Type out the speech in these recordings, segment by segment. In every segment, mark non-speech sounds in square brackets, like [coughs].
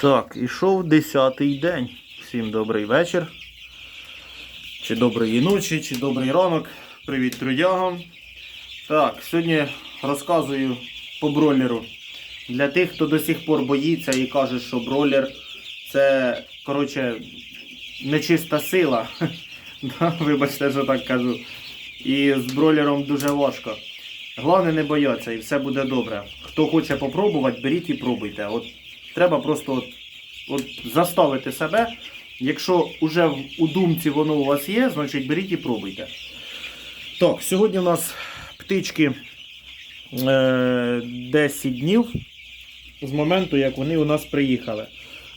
Так, ішов 10-й день. Всім добрий вечір. Чи доброї ночі, чи добрий ранок. Привіт трудягам. Так, сьогодні розказую по бройлеру. Для тих, хто до сих пор боїться і каже, що бройлер це, коротше, нечиста сила. [laughs] Вибачте, що так кажу. І з бройлером дуже важко. Головне не бояться і все буде добре. Хто хоче попробувати, беріть і пробуйте. От треба просто от, от заставити себе. Якщо вже у думці воно у вас є, значить беріть і пробуйте. Так, сьогодні у нас птички е, 10 днів з моменту, як вони у нас приїхали.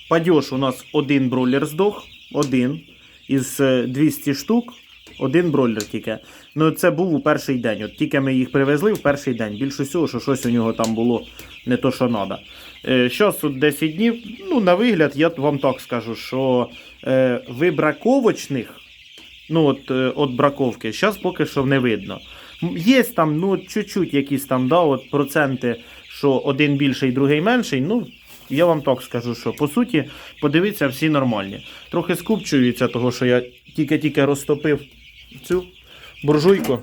Падьош у нас один бройлер здох, один із е, 200 штук, один бройлер тільки. Ну, це був у перший день. От тільки ми їх привезли в перший день. Більше всього, що щось у нього там було не то, що треба. Зараз тут 10 днів. Ну, на вигляд, я вам так скажу, що е, вибраковочних, ну от, е, от браковки, зараз поки що не видно. Є там, ну, чуть-чуть якісь там, да, от проценти, що один більший, другий менший. Ну, я вам так скажу, що по суті, подивіться, всі нормальні. Трохи скупчуються, того, що я тільки-тільки розтопив цю буржуйку.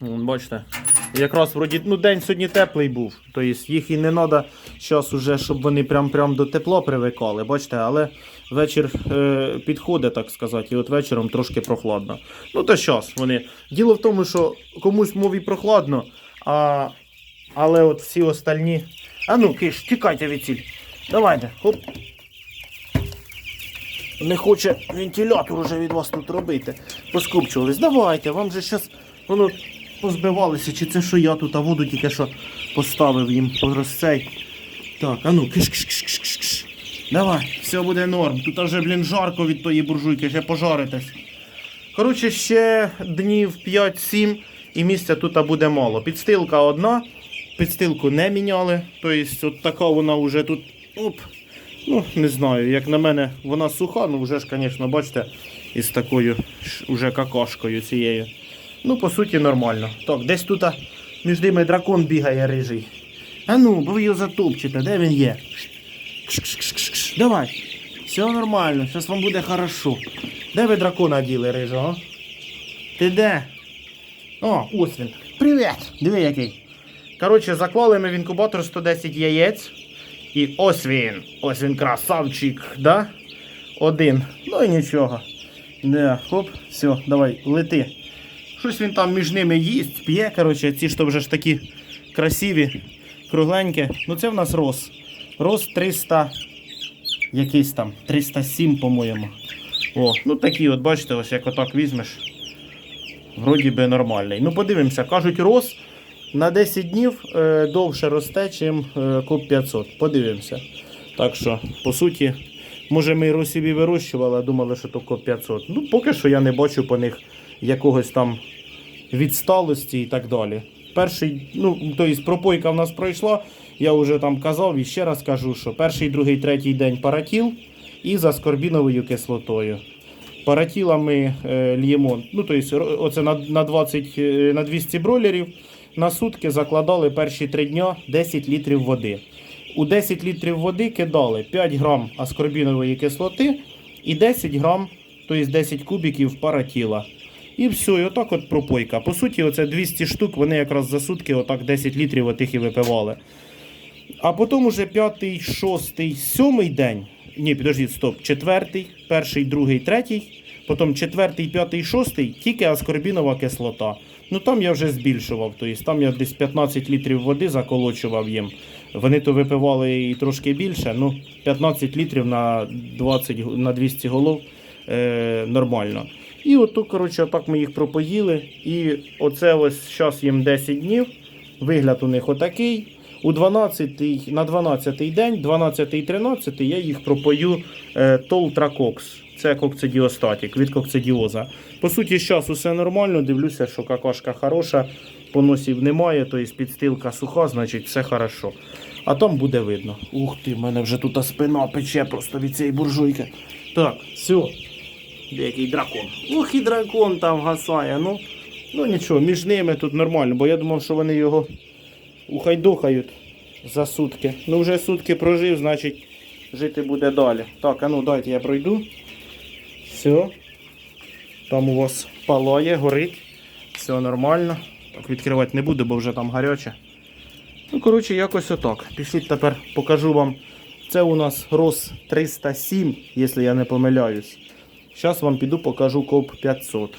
Бачите, якраз вроді ну, день сьогодні теплий був. Тобто їх і не треба зараз уже, щоб вони прям прям до тепла привикали. Бачите, але вечір е, підходить, так сказати, і от вечором трошки прохладно. Ну то зараз вони. Діло в тому, що комусь мові прохладно, а, але от всі остальні. А ну, киш, тікайте від ціль. Давайте, хоп. Не хоче вентилятор уже від вас тут робити. Поскупчувались. Давайте, вам же зараз воно позбивалося, чи це що я тут, а воду тільки що поставив їм розцей. Так, а ну, киш киш киш киш киш киш Давай, все буде норм. Тут вже, блін, жарко від тої буржуйки, ще пожаритесь. Коротше, ще днів 5-7 і місця тут буде мало. Підстилка одна, підстилку не міняли. Тобто, от така вона вже тут. Оп. Ну, не знаю, як на мене, вона суха, ну вже ж, звісно, бачите, із такою ж уже какашкою цією. Ну, по суті, нормально. Так, десь тут між ними дракон бігає рижий. А ну, бо ви його затопчете, де він є? Давай. Все нормально, зараз вам буде хорошо. Де ви дракона діли, рижого? Ти де? О, ось він. Привіт! Диви який. Коротше, заклали ми в інкубатор 110 яєць. І ось він. Ось він красавчик, да? Один. Ну і нічого. Да, хоп, все, давай, лети. Щось він там між ними їсть, п'є, коротше, ці ж вже ж такі красиві, кругленькі. Ну це в нас роз. Роз 300. Якийсь там, 307, по-моєму. О, ну такі, от бачите, ось як отак візьмеш. Вроді би нормальний. Ну подивимося, кажуть, роз на 10 днів е, довше росте, ніж е, куб 500. Подивимося. Так що, по суті, може ми його собі вирощували, а думали, що то куб 500. Ну, поки що я не бачу по них якогось там відсталості і так далі. Перший, ну, тобто пропойка в нас пройшла, я вже там казав і ще раз кажу, що перший, другий, третій день паратіл і за скорбіновою кислотою. Паратіла ми е, л'ємо, ну тобто оце на, на 20, е, на 200 бройлерів на сутки закладали перші три дня 10 літрів води. У 10 літрів води кидали 5 грам аскорбінової кислоти і 10 грам, тобто 10 кубіків паратіла. І все, і отак от пропойка. По суті, оце 200 штук, вони якраз за сутки отак 10 літрів отих і випивали. А потім уже п'ятий, шостий, сьомий день. Ні, підождіть, стоп. Четвертий, перший, другий, третій. Потім четвертий, п'ятий, шостий, тільки аскорбінова кислота. Ну там я вже збільшував. Тобто там я десь 15 літрів води заколочував їм. Вони то випивали і трошки більше. Ну, 15 літрів на 20, на 200 голов е, нормально. І ото, коротше, отак ми їх пропоїли. І оце ось зараз їм 10 днів. Вигляд у них отакий. У 12 на 12 день, 12 і 13 я їх пропою е, Толтракокс. Це кокцидіостатік від кокцидіоза. По суті, зараз усе нормально. Дивлюся, що какашка хороша, поносів немає, тобто підстилка суха, значить все хорошо. А там буде видно. Ух ти, в мене вже тут спина пече просто від цієї буржуйки. Так, все. Який дракон. Ух і дракон там гасає. Ну, ну нічого, між ними тут нормально, бо я думав, що вони його ухайдухають за сутки. Ну вже сутки прожив, значить жити буде далі. Так, а ну дайте я пройду. Все. Там у вас палає, горить. Все нормально. Так, відкривати не буду, бо вже там гаряче. Ну, коротше, якось отак. Пішліть тепер покажу вам. Це у нас ROS 307, якщо я не помиляюсь. Зараз вам піду покажу КОП 500.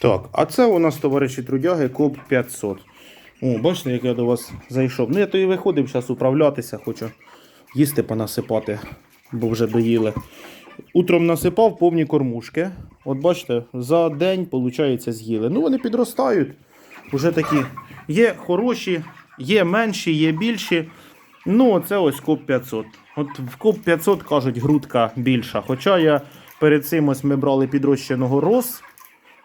Так, а це у нас, товариші трудяги, КОП 500. О, бачите, як я до вас зайшов. Ну, я то і виходив зараз управлятися, хочу їсти понасипати, бо вже доїли. Утром насипав повні кормушки. От бачите, за день, виходить, з'їли. Ну, вони підростають. Уже такі. Є хороші, є менші, є більші. Ну, це ось КОП 500. От в КОП 500 кажуть, грудка більша. Хоча я перед цим ось ми брали підрощеного роз,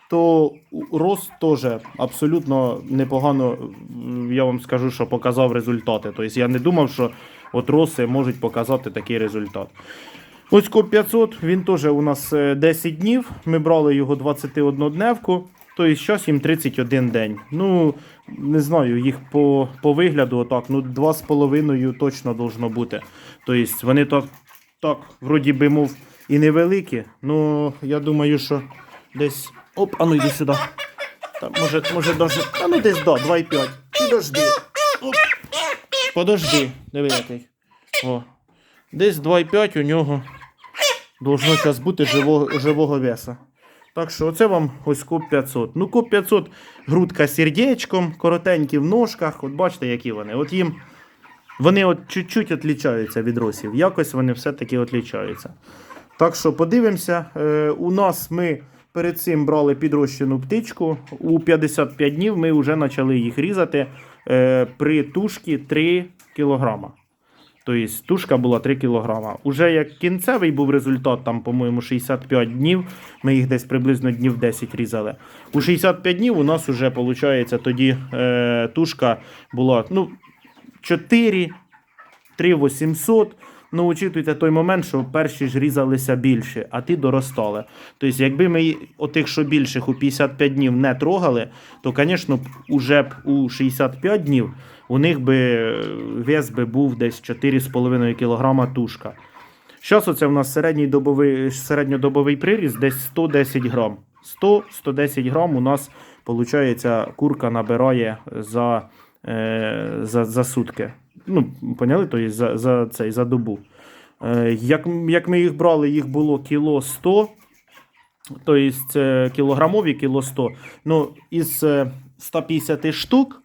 то роз теж абсолютно непогано, я вам скажу, що показав результати. Тобто я не думав, що от роси можуть показати такий результат. Ось КОП 500, він теж у нас е, 10 днів. Ми брали його 21 дневку. Тобто зараз їм 31 день. Ну, не знаю, їх по, по вигляду отак, ну 2,5 точно должно бути. Тобто вони так, так, вроді би, мов, і невеликі. Ну, я думаю, що десь. Оп, а ну йди сюди. Там, може, може даже. А ну десь да, 2,5. Підожди. Оп. Подожди, диви який. О. Десь 2,5 у нього должно зараз бути живого, живого веса. Так що оце вам ось коп 500. Ну, коп 500 грудка сердечком, коротенькі в ножках. От бачите, які вони. От їм вони от чуть-чуть відрізняються від росів. Якось вони все-таки відрізняються. Так що подивимося. Е, у нас ми перед цим брали підрощену птичку. У 55 днів ми вже почали їх різати е, при тушці 3 кілограма. Тобто тушка була 3 кг. Уже як кінцевий був результат, там, по-моєму, 65 днів. Ми їх десь приблизно днів 10 різали. У 65 днів у нас вже, виходить, тоді е, тушка була ну, 4, 3 800. Ну, учитуйте той момент, що перші ж різалися більше, а ті доростали. Тобто, якби ми отих, що більших у 55 днів не трогали, то, звісно, уже б у 65 днів у них би е, вес би був десь 4,5 кг тушка. Зараз оце в нас середній добовий, середньодобовий приріст десь 110 грам. 100-110 грам у нас, виходить, курка набирає за, е, за, за сутки. Ну, поняли? Тобто за, за, цей, за добу. Е, як, як ми їх брали, їх було кіло 100, тобто кілограмові кіло 100. Ну, із е, 150 штук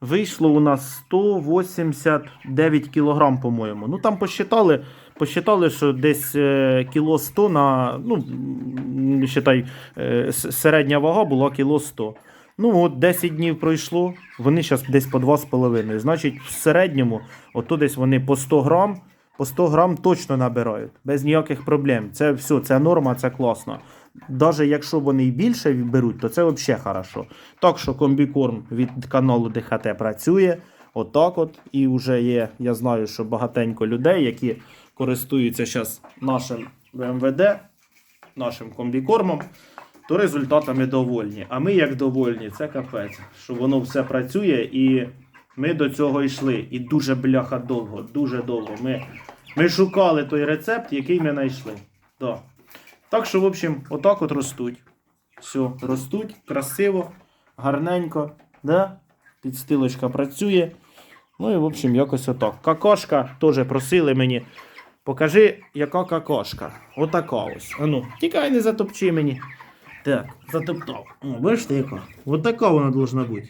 вийшло у нас 189 кілограм, по-моєму. Ну там посчитали, посчитали, що десь е, кіло 100 на, ну, считай, е, середня вага була кіло 100. Ну, от 10 днів пройшло, вони зараз десь по 2,5. Значить, в середньому, ото десь вони по 100 грам, по 100 грам точно набирають, без ніяких проблем. Це все, це норма, це класно. Навіть якщо вони і більше беруть, то це взагалі хорошо. Так що комбікорм від каналу ДХТ працює. Отак от. І вже є, я знаю, що багатенько людей, які користуються зараз нашим БМВД, нашим комбікормом, то результатами довольні. А ми як довольні, це капець, що воно все працює і ми до цього йшли. І дуже бляха довго, дуже довго. Ми, ми шукали той рецепт, який ми знайшли. Да. Так що, в общем, отак от ростуть. Все, ростуть, красиво, гарненько. Да? Підстилочка працює. Ну і, в общем, якось отак. Какашка теж просили мені. Покажи, яка какашка. Отака ось. А ну, тікай, не затопчи мені. Так, затоптав. О, бачите, яка? Отака вона должна бути.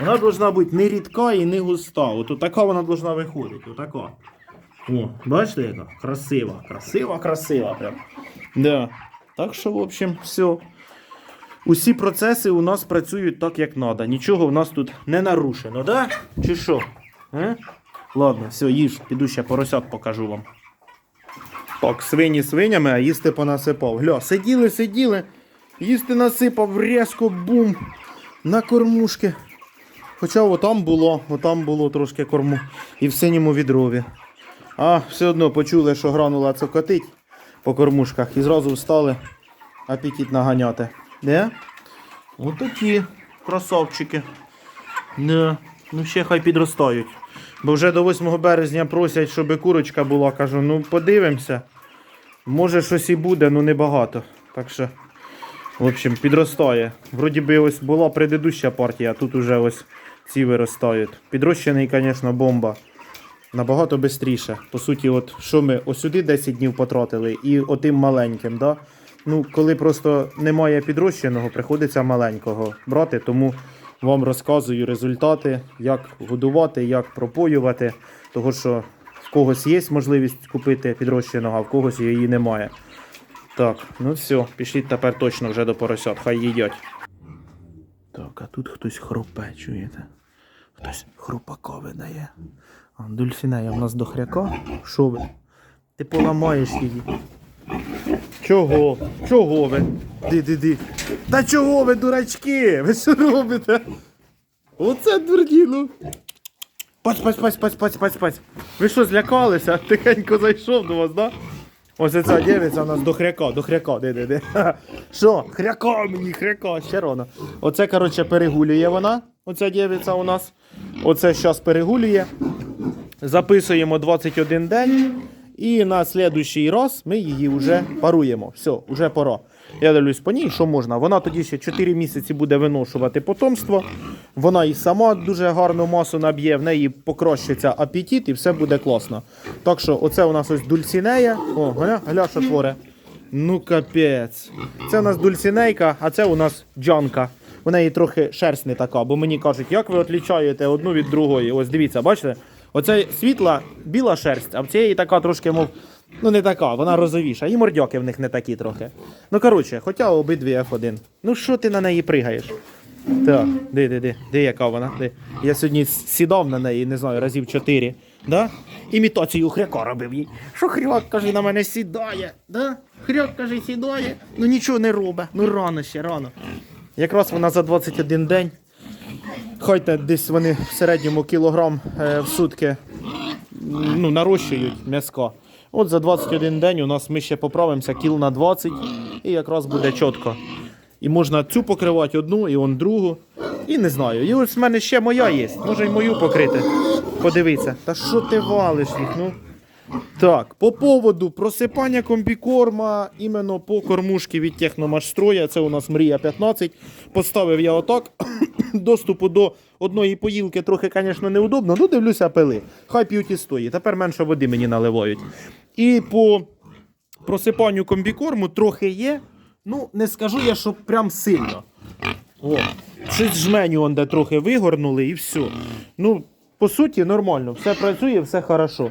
Вона должна бути не рідка і не густа. От така вона должна виходити. Отака. О, бачите, яка? Красива, красива, красива. Прям. Да. Так що, в общем, все. Усі процеси у нас працюють так, як треба. Нічого в нас тут не нарушено, да? Чи що? Е? Ладно, все, їж, піду ще поросят покажу вам. Так, свині свинями, а їсти понасипав. Гля, сиділи, сиділи, їсти насипав, різко бум на кормушки. Хоча отам було, отам було трошки корму і в синьому відрові. А все одно почули, що гранула цокотить по кормушках і зразу встали апетит наганяти. Де? Отакі красавчики. Не, ну ще хай підростають. Бо вже до 8 березня просять, щоб курочка була. Кажу, ну подивимося. Може щось і буде, ну небагато. Так що, в общем, підростає. Вроді би ось була предыдуща партія, а тут уже ось ці виростають. Підрощений, звісно, бомба. Набагато швидше. По суті, от що ми ось сюди 10 днів потратили і отим маленьким, да? Ну, коли просто немає підрощеного, приходиться маленького брати, тому вам розказую результати, як годувати, як пропоювати. Того що в когось є можливість купити підрощеного, а в когось її немає. Так, ну все, пішліть тепер точно вже до поросят, хай їдять. Так, а тут хтось хропе, чуєте? Хтось хрупака видає. А, Дульсінея в нас до хряка. Що ви? Ти поламаєш її. Чого? Чого ви? Ди-ди-ди. Та чого ви, дурачки? Ви що робите? Оце дурділо. Паць, паць, паць, паць, паць, паць, паць. Ви що, злякалися? Тихенько зайшов до вас, да? Ось ця дівиця у нас до хряка, до хряка, де, де, де. Що? Хряка мені, хряка, ще рано. Оце, коротше, перегулює вона, оця дівиця у нас. Оце зараз перегулює. Записуємо 21 день. І на слідуючий раз ми її вже паруємо. Все, вже пора. Я дивлюсь по ній, що можна. Вона тоді ще 4 місяці буде виношувати потомство. Вона і сама дуже гарну масу наб'є, в неї покращиться апетит і все буде класно. Так що, оце у нас ось дульсінея. О, гля, гля, що творе. Ну капець. Це у нас дульсінейка, а це у нас джанка. У неї трохи шерсть не така, бо мені кажуть, як ви відлічаєте одну від другої. Ось дивіться, бачите? Оце світла біла шерсть, а в цієї така трошки, мов, ну не така, вона розовіша. І мордяки в них не такі трохи. Ну коротше, хоча обидві F1. Ну що ти на неї пригаєш? Так, де, де, де, де яка вона? Де? Я сьогодні сідав на неї, не знаю, разів чотири. Да? Імітацію хряка робив їй. Що хряк, каже, на мене сідає. Да? Хряк, каже, сідає. Ну нічого не робить. Ну рано ще, рано. Якраз вона за 21 день. Хайте десь вони в середньому кілограм е, в сутки ну, нарощують м'яско. От за 21 день у нас ми ще поправимося кіл на 20 і якраз буде чітко. І можна цю покривати одну, і он другу. І не знаю. І ось в мене ще моя є. Може й мою покрити. Подивіться. Та що ти валиш їх? Ну. Так, по поводу просипання комбікорма іменно по кормушці від Техномашстроя, це у нас Мрія 15. Поставив я отак. [coughs] Доступу до одної поїлки трохи, звісно, неудобно, ну дивлюся пили. Хай п'ють і стоїть. Тепер менше води мені наливають. І по просипанню комбікорму трохи є. Ну, не скажу я, що прям сильно. О, щось жменю он де трохи вигорнули і все. Ну, по суті, нормально. Все працює, все хорошо.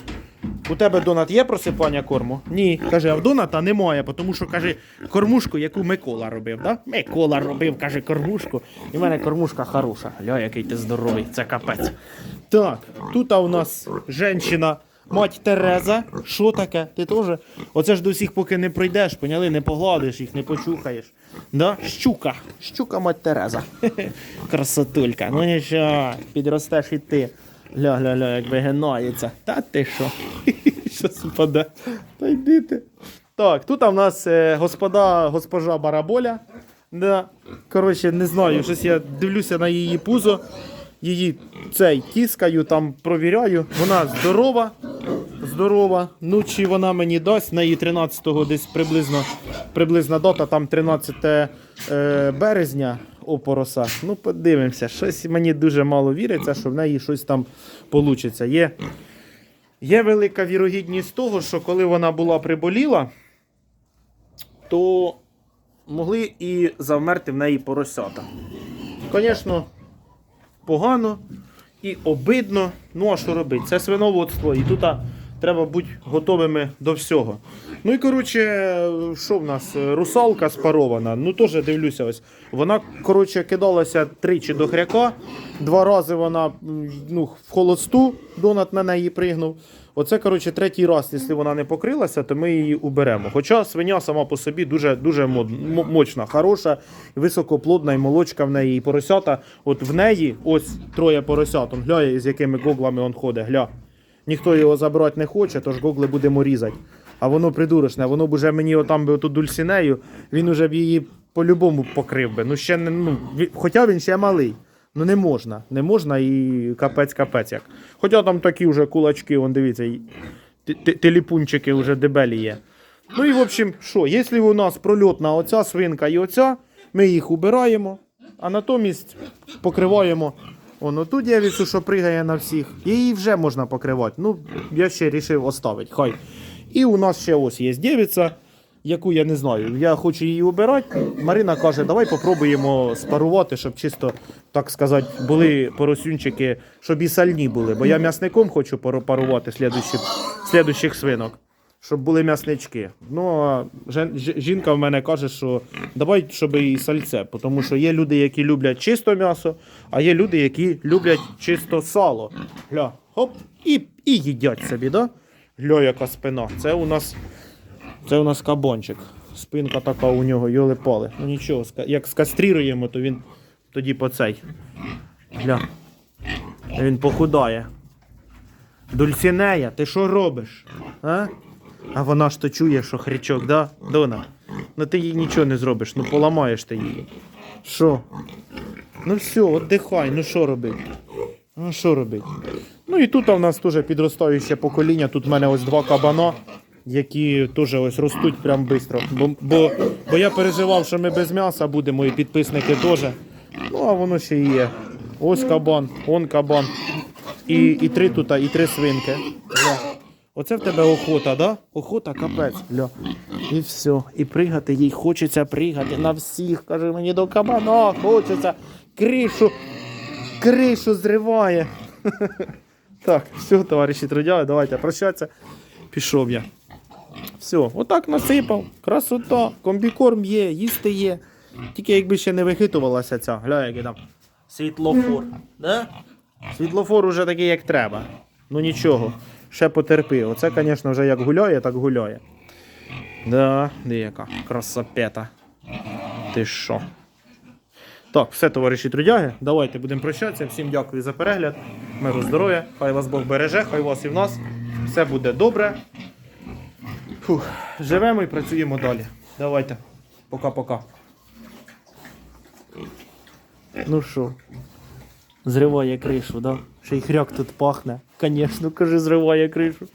У тебе донат є просипання корму? Ні. Каже, а в доната немає, тому що каже, кормушку, яку Микола робив, да? Микола робив, каже, кормушку. І в мене кормушка хороша. Ля, який ти здоровий, це капець. Так, тут у нас жінка, мать Тереза. Що таке? Ти теж? Оце ж до всіх поки не пройдеш, поняли, не погладиш їх, не почухаєш. Да? Щука. Щука, мать Тереза. [laughs] Красотулька. Ну нічого, підростеш і ти. Ля-ля-ля, як вигинається. Та ти що? [laughs] Щас впаде. Та йди ти. Так, тут у нас е, господа, госпожа Бараболя. Да. Коротше, не знаю, щось я дивлюся на її пузо. Її цей тіскаю, там провіряю. Вона здорова. Здорова. Ну, чи вона мені дасть, на її 13-го десь приблизно, приблизна дата, там 13 е, березня опороса. Ну, подивимося. Щось мені дуже мало віриться, що в неї щось там вийде. Є, є велика вірогідність того, що коли вона була приболіла, то могли і завмерти в неї поросята. Звісно, погано і обидно. Ну а що робити? Це свиноводство, і тут треба бути готовими до всього. Ну і коротше, що в нас? Русалка спарована. Ну теж дивлюся, ось. Вона, коротше, кидалася тричі до хряка. Два рази вона ну, в холосту, донат на неї пригнув. Оце, коротше, третій раз, якщо вона не покрилася, то ми її уберемо. Хоча свиня сама по собі дуже, дуже мощна, хороша, високоплодна і молочка в неї, і поросята. От в неї ось троє поросят. Он з якими гоглами він ходить. Гля. Ніхто його забрати не хоче, тож гогли будемо різати. А воно придурочне, воно б уже мені отам би оту дульсінею, він уже б її по-любому покрив би. Ну, ще не, ну, хоча він ще малий. Ну не можна. Не можна і капець-капець як. Хоча там такі вже кулачки, вон дивіться, і те- те- телепунчики вже дебелі є. Ну і в общем, що, якщо у нас прольотна оця свинка і оця, ми їх убираємо, а натомість покриваємо Воно ту дівицю, що пригає на всіх, її вже можна покривати. Ну, я ще вирішив оставити. Хай. І у нас ще ось є дівиця, яку я не знаю. Я хочу її обирати. Марина каже, давай попробуємо спарувати, щоб чисто, так сказати, були поросюнчики, щоб і сальні були. Бо я м'ясником хочу пару- парувати слідуючих, слідуючих свинок. Щоб були м'яснички. Ну, а жінка в мене каже, що давай, щоб і сальце. Тому що є люди, які люблять чисто м'ясо, а є люди, які люблять чисто сало. Гля, хоп, і, і їдять собі, да? Гля, яка спина. Це у нас, це у нас кабончик. Спинка така у нього, йоли пали. Ну нічого, як скастріруємо, то він тоді по цей. Гля. Він похудає. Дульсінея, ти що робиш? А? А вона ж то чує, що хрячок, да? Дона? Ну ти їй нічого не зробиш, ну поламаєш ти її. Що? Ну все, отдихай, ну що робити? Ну що робити? Ну і тут у нас теж підростаюче покоління. Тут в мене ось два кабана, які теж ось ростуть прям швидко. Бо, бо, бо я переживав, що ми без м'яса будемо, і підписники теж. Ну, а воно ще і є. Ось кабан, он кабан. І, і три тут, і три свинки. Ля. Оце в тебе охота, да? Охота, капець. Ля. І все. І пригати їй хочеться пригати на всіх. Каже, мені до кабана хочеться. Кришу, кришу зриває. [laughs] Так, все, товариші трудяги, давайте прощатися. Пішов я. Все, отак насипав. Красота, комбікорм є, їсти є. Тільки якби ще не вихитувалася ця, гля, який там світлофор. Да? Світлофор уже такий, як треба. Ну нічого, ще потерпи. Оце, звісно, вже як гуляє, так гуляє. Да, де яка красопета. Ти що? Так, все, товариші трудяги, давайте будемо прощатися. Всім дякую за перегляд. Миру здоров'я, хай вас Бог береже, хай вас і в нас. Все буде добре. Фух, живемо і працюємо далі. Давайте. Пока-пока. Ну що, зриває кришу, да? Ще й хряк тут пахне. Звісно, кажи, зриває кришу.